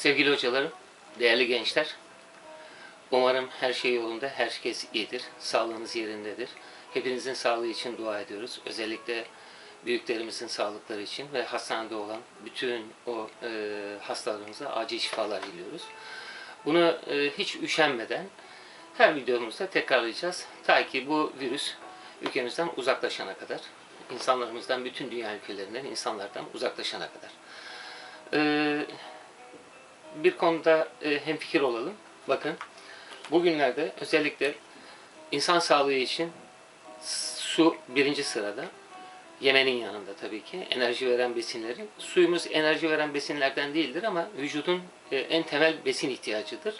Sevgili hocalarım, değerli gençler, umarım her şey yolunda, herkes iyidir, sağlığınız yerindedir. Hepinizin sağlığı için dua ediyoruz. Özellikle büyüklerimizin sağlıkları için ve hastanede olan bütün o e, hastalarımıza acil şifalar diliyoruz. Bunu e, hiç üşenmeden her videomuzda tekrarlayacağız. Ta ki bu virüs ülkemizden uzaklaşana kadar, insanlarımızdan, bütün dünya ülkelerinden, insanlardan uzaklaşana kadar. Ee, bir konuda e, hemfikir olalım. Bakın, bugünlerde özellikle insan sağlığı için su birinci sırada. Yemenin yanında tabii ki enerji veren besinlerin. Suyumuz enerji veren besinlerden değildir ama vücudun e, en temel besin ihtiyacıdır.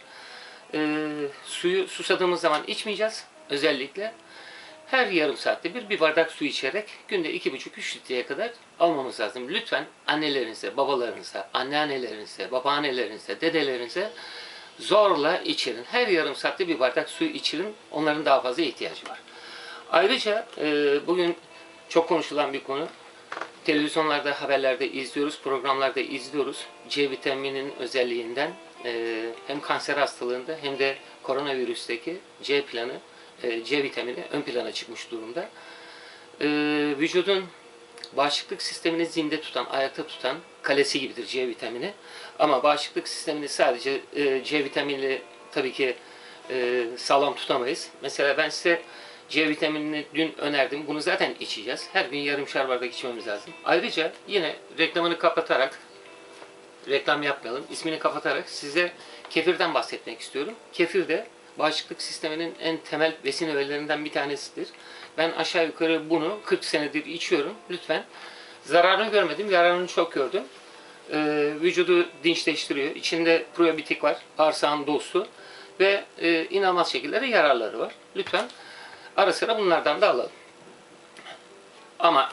E, suyu susadığımız zaman içmeyeceğiz. Özellikle her yarım saatte bir bir bardak su içerek günde 2,5-3 litreye kadar almamız lazım. Lütfen annelerinize, babalarınıza, anneannelerinize, babaannelerinize, dedelerinize zorla içirin. Her yarım saatte bir bardak su içirin. Onların daha fazla ihtiyacı var. Ayrıca e, bugün çok konuşulan bir konu. Televizyonlarda, haberlerde izliyoruz, programlarda izliyoruz. C vitaminin özelliğinden e, hem kanser hastalığında hem de koronavirüsteki C planı, e, C vitamini ön plana çıkmış durumda. E, vücudun bağışıklık sistemini zinde tutan, ayakta tutan kalesi gibidir C vitamini. Ama bağışıklık sistemini sadece e, C vitaminiyle tabii ki sağlam tutamayız. Mesela ben size C vitaminini dün önerdim. Bunu zaten içeceğiz. Her gün yarımşar bardak içmemiz lazım. Ayrıca yine reklamını kapatarak reklam yapmayalım. İsmini kapatarak size kefirden bahsetmek istiyorum. Kefir de bağışıklık sisteminin en temel besin öğelerinden bir tanesidir. Ben aşağı yukarı bunu 40 senedir içiyorum. Lütfen zararını görmedim, yararını çok gördüm. Ee, vücudu dinçleştiriyor. İçinde probiyotik var, bağırsağın dostu ve e, inanılmaz şekilde de yararları var. Lütfen ara sıra bunlardan da alalım. Ama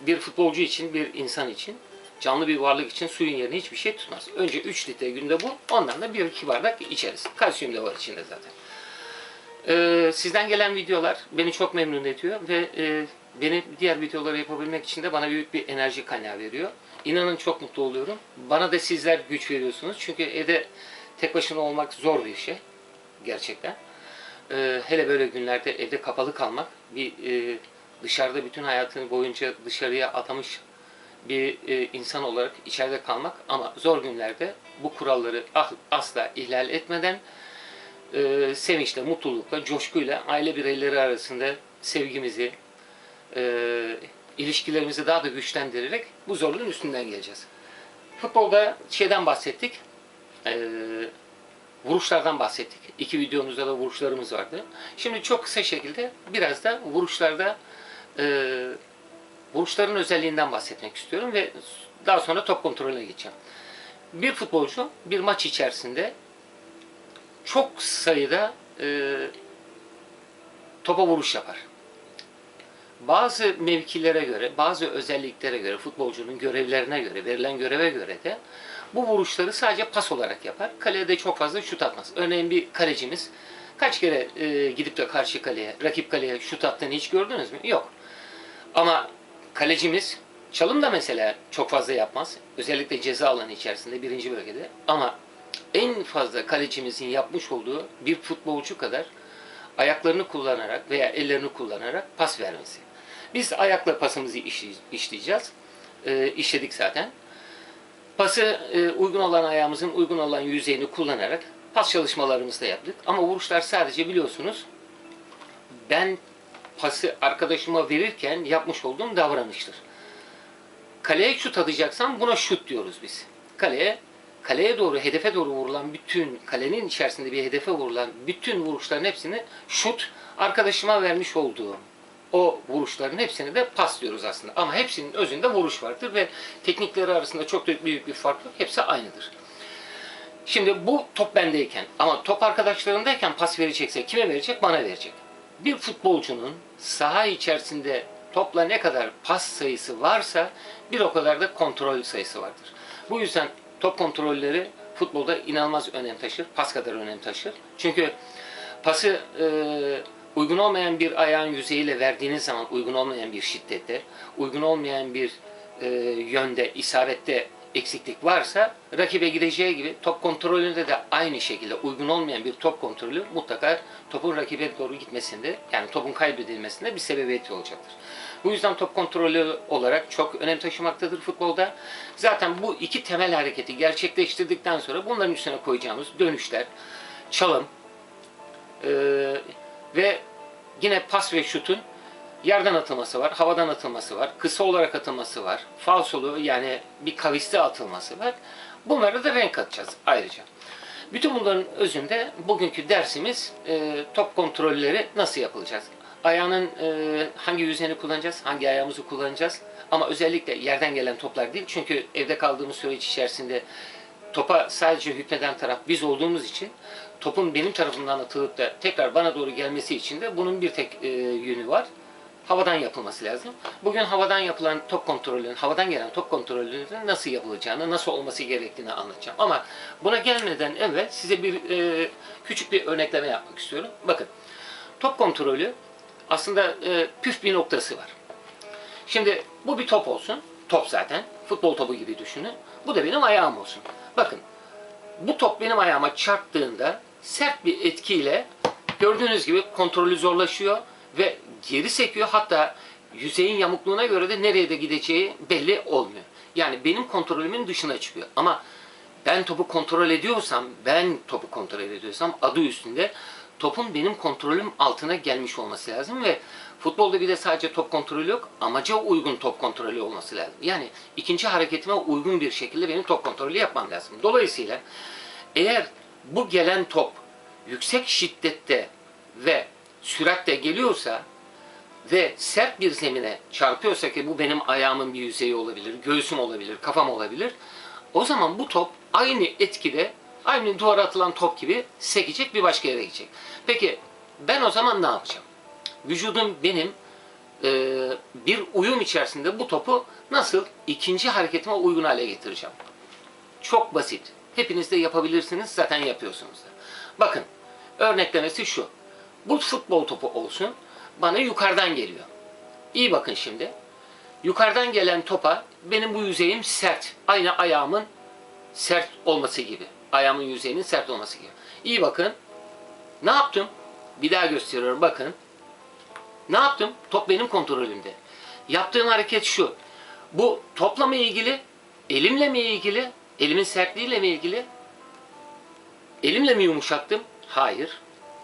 bir futbolcu için, bir insan için, canlı bir varlık için suyun yerini hiçbir şey tutmaz. Önce 3 litre günde bu, ondan da 1-2 bardak içeriz. Kalsiyum da var içinde zaten. Ee, sizden gelen videolar beni çok memnun ediyor ve e, beni diğer videoları yapabilmek için de bana büyük bir enerji kaynağı veriyor. İnanın çok mutlu oluyorum. Bana da sizler güç veriyorsunuz. Çünkü evde tek başına olmak zor bir şey. Gerçekten. Ee, hele böyle günlerde evde kapalı kalmak, bir e, dışarıda bütün hayatını boyunca dışarıya atamış bir e, insan olarak içeride kalmak ama zor günlerde bu kuralları ah- asla ihlal etmeden e, sevinçle, mutlulukla, coşkuyla aile bireyleri arasında sevgimizi, e, ilişkilerimizi daha da güçlendirerek bu zorluğun üstünden geleceğiz. Futbolda şeyden bahsettik, e, vuruşlardan bahsettik. İki videomuzda da vuruşlarımız vardı. Şimdi çok kısa şekilde biraz da vuruşlarda e, vuruşların özelliğinden bahsetmek istiyorum ve daha sonra top kontrolüne geçeceğim. Bir futbolcu bir maç içerisinde çok sayıda e, topa vuruş yapar. Bazı mevkilere göre, bazı özelliklere göre, futbolcunun görevlerine göre, verilen göreve göre de bu vuruşları sadece pas olarak yapar. Kalede çok fazla şut atmaz. Örneğin bir kalecimiz kaç kere e, gidip de karşı kaleye, rakip kaleye şut attığını hiç gördünüz mü? Yok. Ama kalecimiz çalım da mesela çok fazla yapmaz. Özellikle ceza alanı içerisinde birinci bölgede. Ama en fazla kalecimizin yapmış olduğu bir futbolcu kadar ayaklarını kullanarak veya ellerini kullanarak pas vermesi. Biz ayakla pasımızı işley- işleyeceğiz. Ee, işledik zaten. Pası e, uygun olan ayağımızın uygun olan yüzeyini kullanarak pas çalışmalarımızı da yaptık. Ama vuruşlar sadece biliyorsunuz ben pası arkadaşıma verirken yapmış olduğum davranıştır. Kaleye şut atacaksam buna şut diyoruz biz. Kaleye kaleye doğru, hedefe doğru vurulan bütün, kalenin içerisinde bir hedefe vurulan bütün vuruşların hepsini şut, arkadaşıma vermiş olduğum o vuruşların hepsini de pas diyoruz aslında. Ama hepsinin özünde vuruş vardır ve teknikleri arasında çok da büyük bir fark yok. Hepsi aynıdır. Şimdi bu top bendeyken ama top arkadaşlarındayken pas verecekse kime verecek? Bana verecek. Bir futbolcunun saha içerisinde topla ne kadar pas sayısı varsa bir o kadar da kontrol sayısı vardır. Bu yüzden top kontrolleri futbolda inanılmaz önem taşır. Pas kadar önem taşır. Çünkü pası e, uygun olmayan bir ayağın yüzeyiyle verdiğiniz zaman uygun olmayan bir şiddette, uygun olmayan bir e, yönde, isabette eksiklik varsa rakibe gideceği gibi top kontrolünde de aynı şekilde uygun olmayan bir top kontrolü mutlaka topun rakibe doğru gitmesinde yani topun kaybedilmesinde bir sebebiyeti olacaktır. Bu yüzden top kontrolü olarak çok önem taşımaktadır futbolda. Zaten bu iki temel hareketi gerçekleştirdikten sonra bunların üstüne koyacağımız dönüşler, çalım eee, ve yine pas ve şutun yerden atılması var, havadan atılması var, kısa olarak atılması var, falsolu yani bir kaviste atılması var. Bunlara da renk katacağız ayrıca. Bütün bunların özünde bugünkü dersimiz e, top kontrolleri nasıl yapılacağız? Ayağının e, hangi yüzeyini kullanacağız, hangi ayağımızı kullanacağız? Ama özellikle yerden gelen toplar değil. Çünkü evde kaldığımız süreç içerisinde topa sadece hükmeden taraf biz olduğumuz için topun benim tarafımdan atılıp da tekrar bana doğru gelmesi için de bunun bir tek e, yönü var. Havadan yapılması lazım. Bugün havadan yapılan top kontrolünün, havadan gelen top kontrolünün nasıl yapılacağını, nasıl olması gerektiğini anlatacağım. Ama buna gelmeden evvel size bir e, küçük bir örnekleme yapmak istiyorum. Bakın, top kontrolü aslında e, püf bir noktası var. Şimdi bu bir top olsun. Top zaten. Futbol topu gibi düşünün. Bu da benim ayağım olsun. Bakın bu top benim ayağıma çarptığında sert bir etkiyle gördüğünüz gibi kontrolü zorlaşıyor ve geri sekiyor. Hatta yüzeyin yamukluğuna göre de nereye de gideceği belli olmuyor. Yani benim kontrolümün dışına çıkıyor. Ama ben topu kontrol ediyorsam, ben topu kontrol ediyorsam adı üstünde topun benim kontrolüm altına gelmiş olması lazım ve futbolda bir de sadece top kontrolü yok, amaca uygun top kontrolü olması lazım. Yani ikinci hareketime uygun bir şekilde benim top kontrolü yapmam lazım. Dolayısıyla eğer bu gelen top yüksek şiddette ve süratle geliyorsa ve sert bir zemine çarpıyorsa ki bu benim ayağımın bir yüzeyi olabilir, göğsüm olabilir, kafam olabilir. O zaman bu top aynı etkide, aynı duvara atılan top gibi sekecek bir başka yere gidecek. Peki ben o zaman ne yapacağım? Vücudum benim e, bir uyum içerisinde bu topu nasıl ikinci hareketime uygun hale getireceğim? Çok basit. Hepiniz de yapabilirsiniz, zaten yapıyorsunuz da. Bakın, örneklemesi şu. Bu futbol topu olsun, bana yukarıdan geliyor. İyi bakın şimdi. Yukarıdan gelen topa benim bu yüzeyim sert. Aynı ayağımın sert olması gibi. Ayağımın yüzeyinin sert olması gibi. İyi bakın. Ne yaptım? Bir daha gösteriyorum bakın. Ne yaptım? Top benim kontrolümde. Yaptığım hareket şu. Bu topla mı ilgili? Elimle mi ilgili? Elimin sertliğiyle mi ilgili? Elimle mi yumuşattım? Hayır.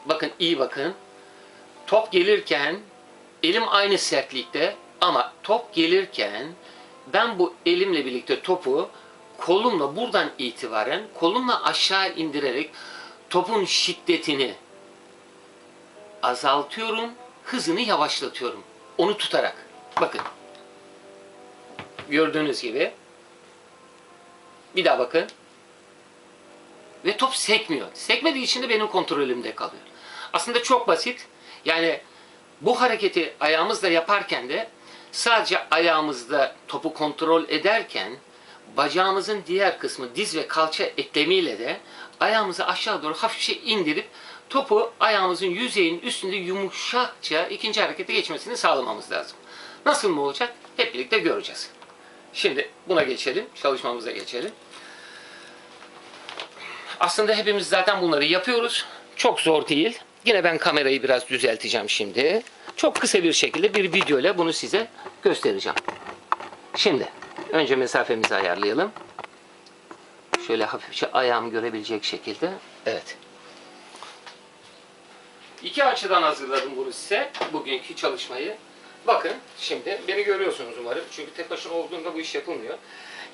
Bakın iyi bakın. Top gelirken elim aynı sertlikte ama top gelirken ben bu elimle birlikte topu kolumla buradan itibaren kolumla aşağı indirerek topun şiddetini azaltıyorum, hızını yavaşlatıyorum. Onu tutarak. Bakın. Gördüğünüz gibi. Bir daha bakın. Ve top sekmiyor. Sekmediği için de benim kontrolümde kalıyor. Aslında çok basit. Yani bu hareketi ayağımızla yaparken de sadece ayağımızda topu kontrol ederken bacağımızın diğer kısmı diz ve kalça eklemiyle de ayağımızı aşağı doğru hafifçe indirip topu ayağımızın yüzeyinin üstünde yumuşakça ikinci harekete geçmesini sağlamamız lazım. Nasıl mı olacak? Hep birlikte göreceğiz. Şimdi buna geçelim, çalışmamıza geçelim. Aslında hepimiz zaten bunları yapıyoruz. Çok zor değil. Yine ben kamerayı biraz düzelteceğim şimdi. Çok kısa bir şekilde bir video ile bunu size göstereceğim. Şimdi önce mesafemizi ayarlayalım. Şöyle hafifçe ayağımı görebilecek şekilde. Evet. İki açıdan hazırladım bunu size. Bugünkü çalışmayı. Bakın şimdi beni görüyorsunuz umarım. Çünkü tek başına olduğunda bu iş yapılmıyor.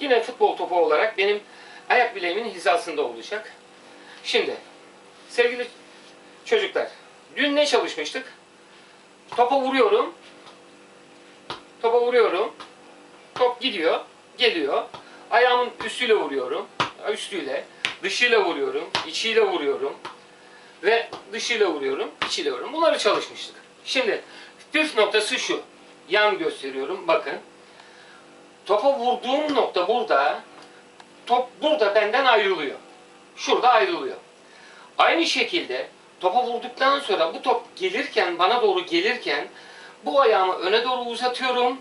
Yine futbol topu olarak benim ayak bileğimin hizasında olacak. Şimdi sevgili çocuklar dün ne çalışmıştık? Topa vuruyorum. Topa vuruyorum. Top gidiyor, geliyor. Ayağımın üstüyle vuruyorum. Üstüyle. Dışıyla vuruyorum. içiyle vuruyorum. Ve dışıyla vuruyorum, içiyle vuruyorum. Bunları çalışmıştık. Şimdi püf noktası şu. Yan gösteriyorum. Bakın. Topa vurduğum nokta burada. Top burada benden ayrılıyor. Şurada ayrılıyor. Aynı şekilde topa vurduktan sonra bu top gelirken, bana doğru gelirken bu ayağımı öne doğru uzatıyorum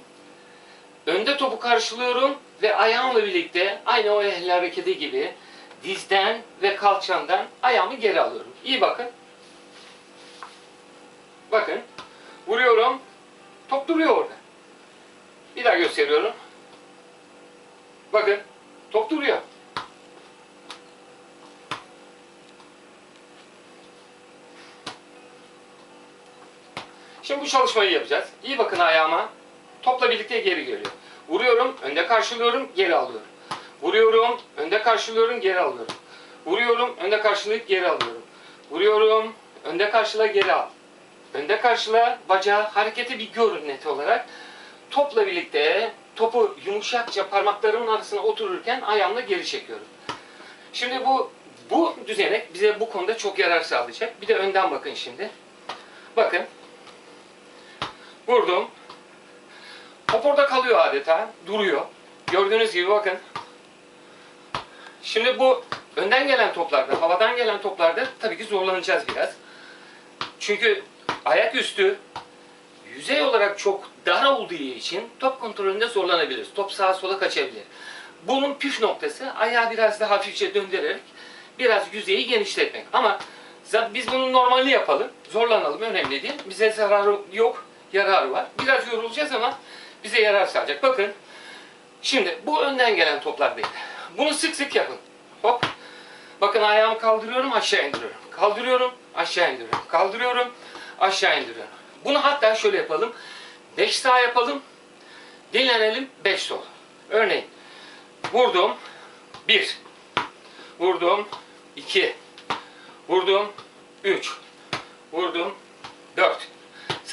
önde topu karşılıyorum ve ayağımla birlikte aynı o el hareketi gibi dizden ve kalçamdan ayağımı geri alıyorum. İyi bakın. Bakın. Vuruyorum. Top duruyor orada. Bir daha gösteriyorum. Bakın. Top duruyor. Şimdi bu çalışmayı yapacağız. İyi bakın ayağıma. Topla birlikte geri geliyor. Vuruyorum, önde karşılıyorum, geri alıyorum. Vuruyorum, önde karşılıyorum, geri alıyorum. Vuruyorum, önde karşılayıp geri alıyorum. Vuruyorum, önde karşıla, geri al. Önde karşıla, bacağı, hareketi bir görün net olarak. Topla birlikte topu yumuşakça parmaklarımın arasına otururken ayağımla geri çekiyorum. Şimdi bu bu düzenek bize bu konuda çok yarar sağlayacak. Bir de önden bakın şimdi. Bakın. Vurdum. Top orada kalıyor adeta. Duruyor. Gördüğünüz gibi bakın. Şimdi bu önden gelen toplarda, havadan gelen toplarda tabii ki zorlanacağız biraz. Çünkü ayaküstü yüzey olarak çok dar olduğu için top kontrolünde zorlanabiliriz. Top sağa sola kaçabilir. Bunun püf noktası ayağı biraz daha hafifçe döndürerek biraz yüzeyi genişletmek. Ama biz bunun normalini yapalım. Zorlanalım önemli değil. Bize zararı yok, yararı var. Biraz yorulacağız ama bize yarar sağlayacak. Bakın şimdi bu önden gelen toplar değil. Bunu sık sık yapın. Hop. Bakın ayağımı kaldırıyorum aşağı indiriyorum. Kaldırıyorum aşağı indiriyorum. Kaldırıyorum aşağı indiriyorum. Bunu hatta şöyle yapalım. 5 sağ yapalım. Dinlenelim 5 sol. Örneğin vurdum 1 vurdum 2 vurdum 3 vurdum 4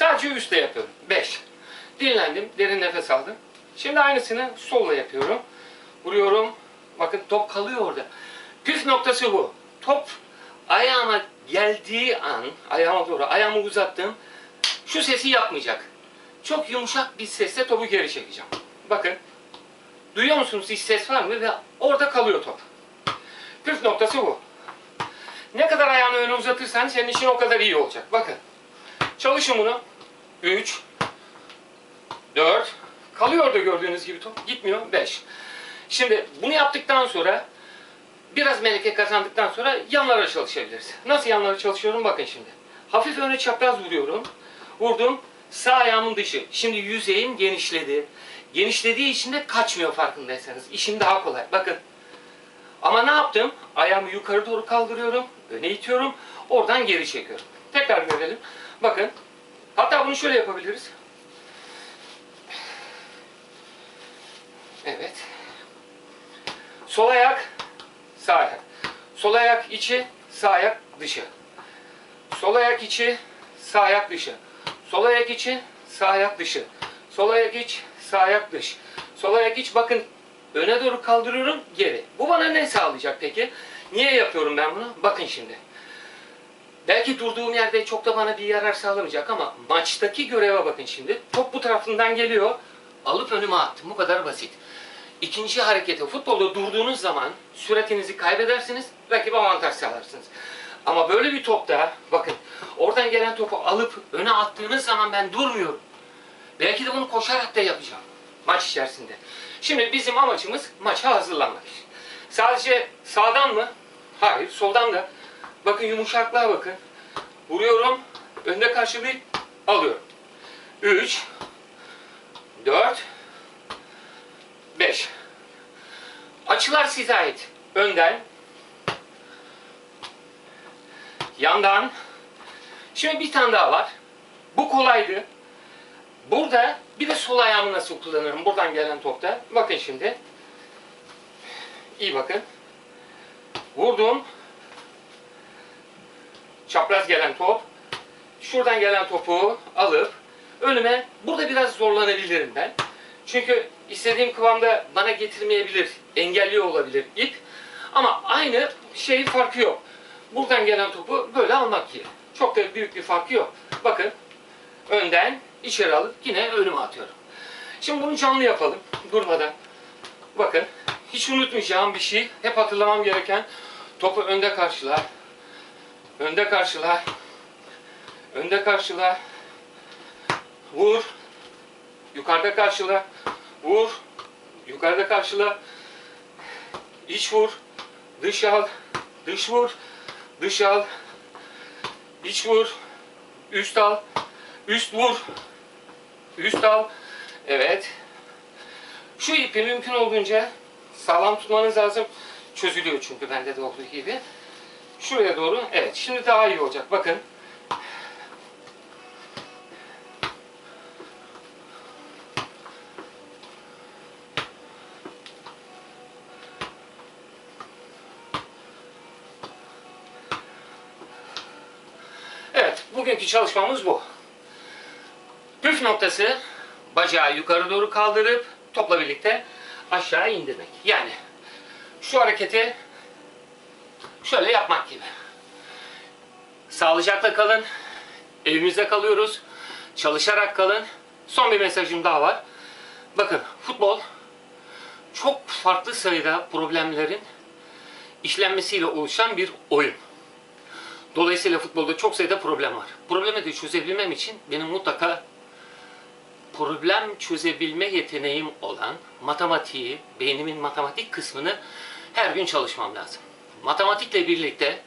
Sadece üstte yapıyorum. 5 Dinlendim. Derin nefes aldım. Şimdi aynısını solla yapıyorum. Vuruyorum. Bakın top kalıyor orada. Püf noktası bu. Top ayağıma geldiği an, ayağıma doğru ayağımı uzattım. Şu sesi yapmayacak. Çok yumuşak bir sesle topu geri çekeceğim. Bakın. Duyuyor musunuz hiç ses var mı? Ve orada kalıyor top. Püf noktası bu. Ne kadar ayağını öne uzatırsan senin işin o kadar iyi olacak. Bakın. Çalışın bunu. 3 4 Kalıyor orada gördüğünüz gibi top. Gitmiyor. 5 Şimdi bunu yaptıktan sonra biraz meleke kazandıktan sonra yanlara çalışabiliriz. Nasıl yanlara çalışıyorum bakın şimdi. Hafif öne çapraz vuruyorum. Vurdum. Sağ ayağımın dışı. Şimdi yüzeyim genişledi. Genişlediği için de kaçmıyor farkındaysanız. İşim daha kolay. Bakın. Ama ne yaptım? Ayağımı yukarı doğru kaldırıyorum. Öne itiyorum. Oradan geri çekiyorum. Tekrar görelim. Bakın. Hatta bunu şöyle yapabiliriz. Evet. Sol ayak, sağ ayak. Sol ayak içi, sağ ayak dışı. Sol ayak içi, sağ ayak dışı. Sol ayak içi, sağ ayak dışı. Sol ayak iç, sağ ayak dış. Sol ayak iç bakın öne doğru kaldırıyorum geri. Bu bana ne sağlayacak peki? Niye yapıyorum ben bunu? Bakın şimdi. Belki durduğum yerde çok da bana bir yarar sağlamayacak ama maçtaki göreve bakın şimdi. Top bu tarafından geliyor. Alıp önüme attım. Bu kadar basit. İkinci harekete futbolda durduğunuz zaman süratinizi kaybedersiniz. Rakip avantaj sağlarsınız. Ama böyle bir topta bakın oradan gelen topu alıp öne attığınız zaman ben durmuyorum. Belki de bunu koşarak da yapacağım maç içerisinde. Şimdi bizim amacımız maça hazırlanmak. Sadece sağdan mı? Hayır, soldan da. Bakın yumuşaklığa bakın. Vuruyorum, önde karşılayıp alıyorum. 3 4 5 Açılar size ait. Önden yandan Şimdi bir tane daha var. Bu kolaydı. Burada bir de sol ayağımı nasıl kullanırım buradan gelen topta. Bakın şimdi. İyi bakın. Vurdum. Çapraz gelen top. Şuradan gelen topu alıp önüme burada biraz zorlanabilirim ben. Çünkü istediğim kıvamda bana getirmeyebilir, engelliyor olabilir ip. Ama aynı şey farkı yok. Buradan gelen topu böyle almak gibi. Çok da büyük bir farkı yok. Bakın önden içeri alıp yine önüme atıyorum. Şimdi bunu canlı yapalım durmadan. Bakın hiç unutmayacağım bir şey, hep hatırlamam gereken topu önde karşıla, önde karşıla, önde karşıla, vur, yukarıda karşıla, Vur. Yukarıda karşıla. İç vur. Dış al. Dış vur. Dış al. İç vur. Üst al. Üst vur. Üst al. Evet. Şu ipi mümkün olduğunca sağlam tutmanız lazım. Çözülüyor çünkü bende de olduğu gibi. Şuraya doğru. Evet. Şimdi daha iyi olacak. Bakın. Evet. Bugünkü çalışmamız bu. Püf noktası bacağı yukarı doğru kaldırıp topla birlikte aşağı indirmek. Yani şu hareketi şöyle yapmak gibi. Sağlıcakla kalın. Evimizde kalıyoruz. Çalışarak kalın. Son bir mesajım daha var. Bakın futbol çok farklı sayıda problemlerin işlenmesiyle oluşan bir oyun. Dolayısıyla futbolda çok sayıda problem var. Problemi de çözebilmem için benim mutlaka problem çözebilme yeteneğim olan matematiği, beynimin matematik kısmını her gün çalışmam lazım. Matematikle birlikte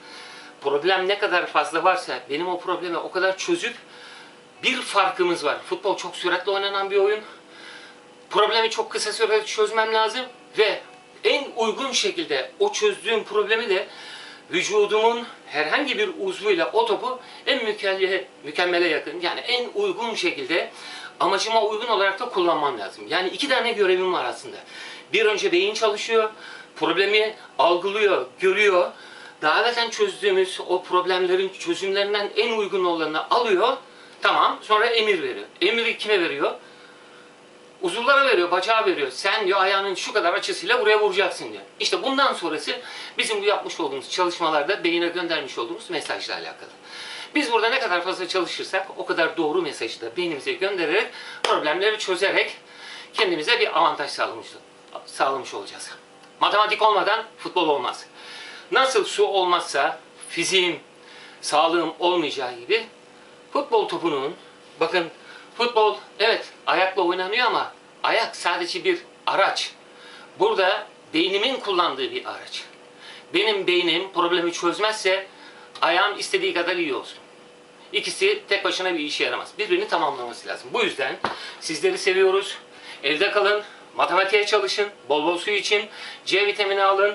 problem ne kadar fazla varsa benim o problemi o kadar çözüp bir farkımız var. Futbol çok süratle oynanan bir oyun. Problemi çok kısa sürede çözmem lazım ve en uygun şekilde o çözdüğüm problemi de vücudumun herhangi bir uzvuyla o topu en mükemmele, mükemmele yakın yani en uygun şekilde amacıma uygun olarak da kullanmam lazım. Yani iki tane görevim var aslında. Bir önce beyin çalışıyor, problemi algılıyor, görüyor. Daha evvelden çözdüğümüz o problemlerin çözümlerinden en uygun olanını alıyor. Tamam, sonra emir veriyor. Emiri kime veriyor? uzuvlara veriyor, bacağa veriyor. Sen diyor ayağının şu kadar açısıyla buraya vuracaksın diyor. İşte bundan sonrası bizim bu yapmış olduğumuz çalışmalarda beyine göndermiş olduğumuz mesajla alakalı. Biz burada ne kadar fazla çalışırsak o kadar doğru mesajı da beynimize göndererek problemleri çözerek kendimize bir avantaj sağlamış, sağlamış olacağız. Matematik olmadan futbol olmaz. Nasıl su olmazsa fiziğim, sağlığım olmayacağı gibi futbol topunun bakın futbol evet ayakla oynanıyor ama ayak sadece bir araç. Burada beynimin kullandığı bir araç. Benim beynim problemi çözmezse ayağım istediği kadar iyi olsun. İkisi tek başına bir işe yaramaz. Birbirini tamamlaması lazım. Bu yüzden sizleri seviyoruz. Evde kalın, matematiğe çalışın, bol bol su için, C vitamini alın,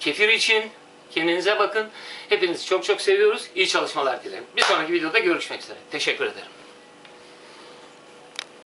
kefir için, kendinize bakın. Hepinizi çok çok seviyoruz. İyi çalışmalar dilerim. Bir sonraki videoda görüşmek üzere. Teşekkür ederim.